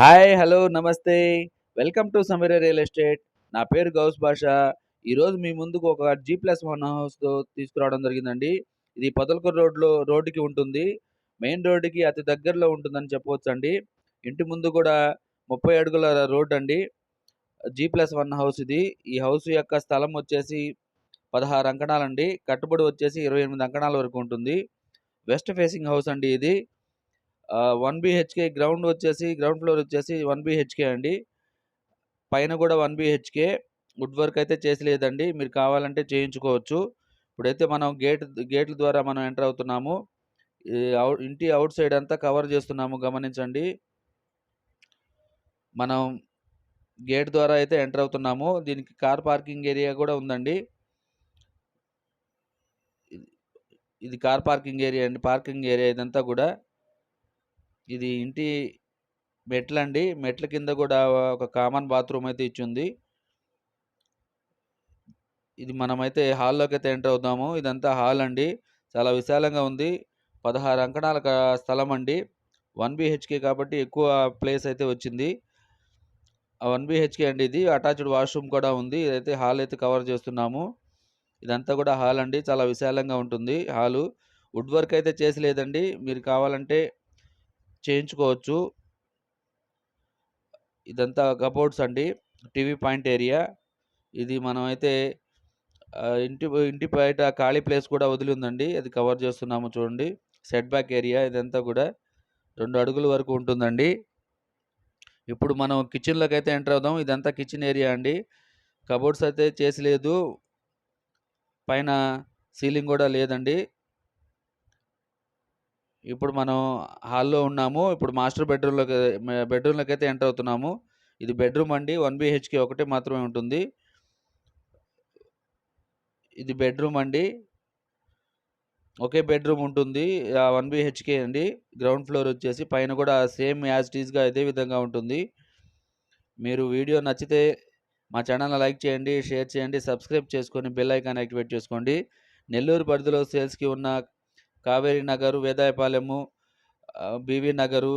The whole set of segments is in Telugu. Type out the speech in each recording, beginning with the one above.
హాయ్ హలో నమస్తే. Welcome to Sameera real estate. నా పేరు గౌస్ భాష. ఈరోజు మీ ముందుకు ఒక జీ ప్లస్ వన్ హౌస్తో తీసుకురావడం జరిగిందండి. ఇది పదలకూరు రోడ్లో రోడ్డుకి ఉంటుంది. మెయిన్ రోడ్డుకి అతి దగ్గరలో ఉంటుందని చెప్పవచ్చు అండి ఇంటి ముందు కూడా ముప్పై అడుగుల రోడ్ అండి. జీ ప్లస్ వన్ హౌస్ ఇది. ఈ హౌస్ యొక్క స్థలం వచ్చేసి పదహారు అంకణాలండి. కట్టుబడి వచ్చేసి ఇరవై ఎనిమిది అంకణాల వరకు ఉంటుంది. వెస్ట్ ఫేసింగ్ హౌస్ అండి ఇది. వన్ బిహెచ్కే గ్రౌండ్ వచ్చేసి గ్రౌండ్ ఫ్లోర్ వచ్చేసి వన్ బిహెచ్కే అండి. పైన కూడా వన్ బిహెచ్కే. వుడ్ వర్క్ అయితే చేసి లేదండి మీరు కావాలంటే చేయించుకోవచ్చు. ఇప్పుడైతే మనం గేట్ గేట్ల ద్వారా మనం ఎంటర్ అవుతున్నాము. అవుట్ ఇంటి అవుట్ సైడ్ అంతా కవర్ చేస్తున్నాము. గమనించండి. మనం గేట్ ద్వారా అయితే ఎంటర్ అవుతున్నాము. దీనికి కార్ పార్కింగ్ ఏరియా కూడా ఉందండి. ఇది- ఇది కార్ పార్కింగ్ ఏరియా అండి. పార్కింగ్ ఏరియా ఇదంతా కూడా. ఇది ఇంటి మెట్లండి. మెట్ల కింద కూడా ఒక కామన్ బాత్రూమ్ అయితే ఇచ్చింది. ఇది మనమైతే హాల్లోకి అయితే ఎంటర్ అవుదాము ఇదంతా హాల్ అండి. చాలా విశాలంగా ఉంది. పదహారు అంకణాల స్థలం అండి వన్ బిహెచ్కే కాబట్టి ఎక్కువ ప్లేస్ అయితే వచ్చింది. వన్ బిహెచ్కే అండి ఇది. అటాచ్డ్ వాష్రూమ్ కూడా ఉంది. ఇదైతే హాల్ అయితే కవర్ చేస్తున్నాము. ఇదంతా కూడా హాల్ అండి. చాలా విశాలంగా ఉంటుంది హాలు. వుడ్ వర్క్ అయితే చేసి లేదండి మీరు కావాలంటే చేయించుకోవచ్చు. ఇదంతా కబోర్డ్స్ అండి. TV point area. ఇది మనమైతే ఇంటి ఇంటి బయట ఖాళీ ప్లేస్ కూడా వదిలి ఉందండి. అది కవర్ చేస్తున్నాము చూడండి. సెట్ బ్యాక్ ఏరియా ఇదంతా కూడా రెండు అడుగుల వరకు ఉంటుందండి. ఇప్పుడు మనం కిచెన్లోకి అయితే ఎంటర్ అవుదాం. ఇదంతా కిచెన్ ఏరియా అండి. కబోర్డ్స్ అయితే చేసి లేదు. పైన సీలింగ్ కూడా లేదండి. ఇప్పుడు మనం హాల్లో ఉన్నాము. ఇప్పుడు మాస్టర్ బెడ్రూమ్లోకి బెడ్రూమ్లోకి అయితే ఎంటర్ అవుతున్నాము. ఇది బెడ్రూమ్ అండి. వన్ బిహెచ్కే ఒకటే మాత్రమే ఉంటుంది. ఇది బెడ్రూమ్ అండి. ఒకే బెడ్రూమ్ ఉంటుంది. వన్ బిహెచ్కే అండి. గ్రౌండ్ ఫ్లోర్ వచ్చేసి పైన కూడా సేమ్ యాజ్ టీజ్గా ఇదే విధంగా ఉంటుంది. మీరు వీడియో నచ్చితే మా ఛానల్ లైక్ చేయండి షేర్ చేయండి సబ్స్క్రైబ్ చేసుకొని బెల్ ఐకాన్ యాక్టివేట్ చేసుకోండి. నెల్లూరు పరిధిలో సేల్స్కి ఉన్న కావేరీ నగరు వేదాయపాలెము బీవీ నగరు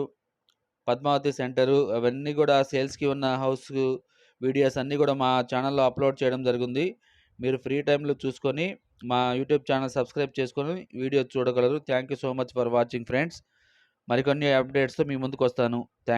పద్మావతి సెంటరు అవన్నీ కూడా సేల్స్కి ఉన్న హౌస్ వీడియోస్ అన్నీ కూడా మా ఛానల్లో అప్లోడ్ చేయడం జరిగింది. మీరు ఫ్రీ టైంలో చూసుకొని మా యూట్యూబ్ ఛానల్ సబ్స్క్రైబ్ చేసుకొని వీడియో చూడగలరు. Thank you so much for watching friends. మరికొన్ని అప్డేట్స్తో మీ ముందుకు వస్తాను. థ్యాంక్